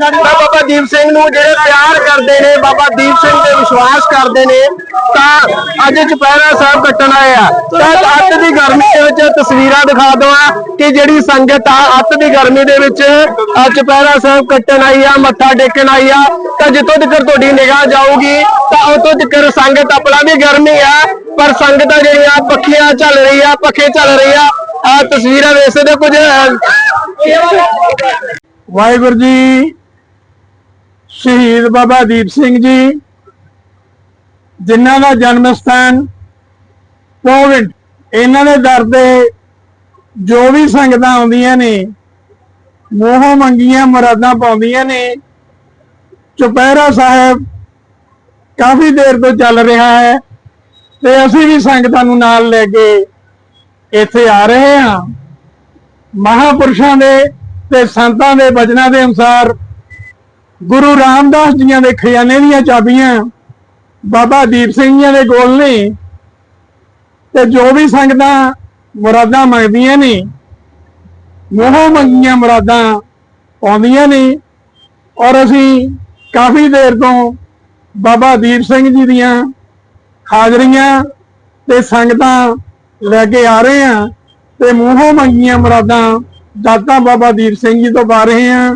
ਬਾਬਾ ਦੀਪ ਸਿੰਘ ਨੂੰ ਜਿਹੜੇ ਪਿਆਰ ਕਰਦੇ ਨੇ, ਬਾਬਾ ਦੀਪ ਸਿੰਘ ਤੇ ਵਿਸ਼ਵਾਸ ਕਰਦੇ ਨੇ, ਤਾਂ ਅੱਜ ਚਪਹਿਰਾ ਸਾਹਿਬ ਕੱਟਣ ਆਏ ਆ। ਤਾਂ ਅੱਤ ਦੀ ਗਰਮੀ ਦੇ ਵਿੱਚ ਤਸਵੀਰਾਂ ਦਿਖਾ ਦੋ ਦਵਾਂ ਕਿ ਜਿਹੜੀ ਸੰਗਤ ਆ ਅੱਤ ਦੀ ਗਰਮੀ ਦੇ ਵਿੱਚ ਚਪਹਿਰਾ ਸਾਹਿਬ ਕੱਟਣ ਆਈ ਆ, ਮੱਥਾ ਟੇਕਣ ਆਈ ਆ। ਤਾਂ ਜਿੱਥੋਂ ਤੱਕ ਤੁਹਾਡੀ ਨਿਗਾਹ ਜਾਊਗੀ, ਤਾਂ ਉਤੋਂ ਤੱਕ ਸੰਗਤ ਆਪਣਾ ਵੀ ਗਰਮੀ ਆ। ਪਰ ਸੰਗਤਾਂ ਜਿਹੜੀਆਂ ਪੱਖੀਆਂ ਚੱਲ ਰਹੀ ਆ, ਪੱਖੇ ਚੱਲ ਰਹੀ ਆ। ਆ ਤਸਵੀਰਾਂ ਵੇਖ ਸਕਦੇ ਕੁਝ ਵਾਹਿਗੁਰੂ ਜੀ, ਸ਼ਹੀਦ ਬਾਬਾ ਦੀਪ ਸਿੰਘ ਜੀ, ਜਿਨ੍ਹਾਂ ਦਾ ਜਨਮ ਸਥਾਨ ਕੋਵਿਡ ਇਹਨਾਂ ਦੇ ਦਰ ਤੇ ਜੋ ਵੀ ਸੰਗਤਾਂ ਆਉਂਦੀਆਂ ਨੇ, ਮੋਹ ਮੰਗੀਆਂ ਮੁਰਾਦਾਂ ਪਾਉਂਦੀਆਂ ਨੇ, ਚੁਪਹਿਰਾ ਸਾਹਿਬ ਕਾਫੀ ਦੇਰ ਤੋਂ ਚੱਲ ਰਿਹਾ ਹੈ। ਤੇ ਅਸੀਂ ਵੀ ਸੰਗਤਾਂ ਨੂੰ ਨਾਲ ਲੈ ਕੇ ਇੱਥੇ ਆ ਰਹੇ ਹਾਂ। ਮਹਾਪੁਰਸ਼ਾਂ ਦੇ ਤੇ ਸੰਤਾਂ ਦੇ ਬਚਨਾਂ ਦੇ ਅਨੁਸਾਰ ਗੁਰੂ ਰਾਮਦਾਸ ਜੀਆਂ ਦੇ ਖਜ਼ਾਨੇ ਦੀਆਂ ਚਾਬੀਆਂ, ਬਾਬਾ ਦੀਪ ਸਿੰਘ ਜੀਆਂ ਦੇ ਕੋਲ ਨੇ ਤੇ ਜੋ ਵੀ ਸੰਗਤਾਂ ਮੁਰਾਦਾਂ ਮੰਗਦੀਆਂ ਨੇ, ਮੋਹ ਮੰਗੀਆਂ ਮੁਰਾਦਾਂ ਆਉਂਦੀਆਂ ਨੇ ਔਰ ਅਸੀਂ ਕਾਫੀ ਦੇਰ ਤੋਂ ਬਾਬਾ ਦੀਪ ਸਿੰਘ ਜੀ ਦੀਆਂ ਹਾਜ਼ਰੀਆਂ ਤੇ ਸੰਗਤਾਂ ਲੈ ਕੇ ਆ ਰਹੇ ਹਾਂ ਤੇ ਮੂੰਹੋਂ ਮੰਗੀਆਂ ਮੁਰਾਦਾਂ ਦਾਤਾ ਬਾਬਾ ਦੀਪ ਸਿੰਘ ਜੀ ਤੋਂ ਪਾ ਰਹੇ ਹਾਂ।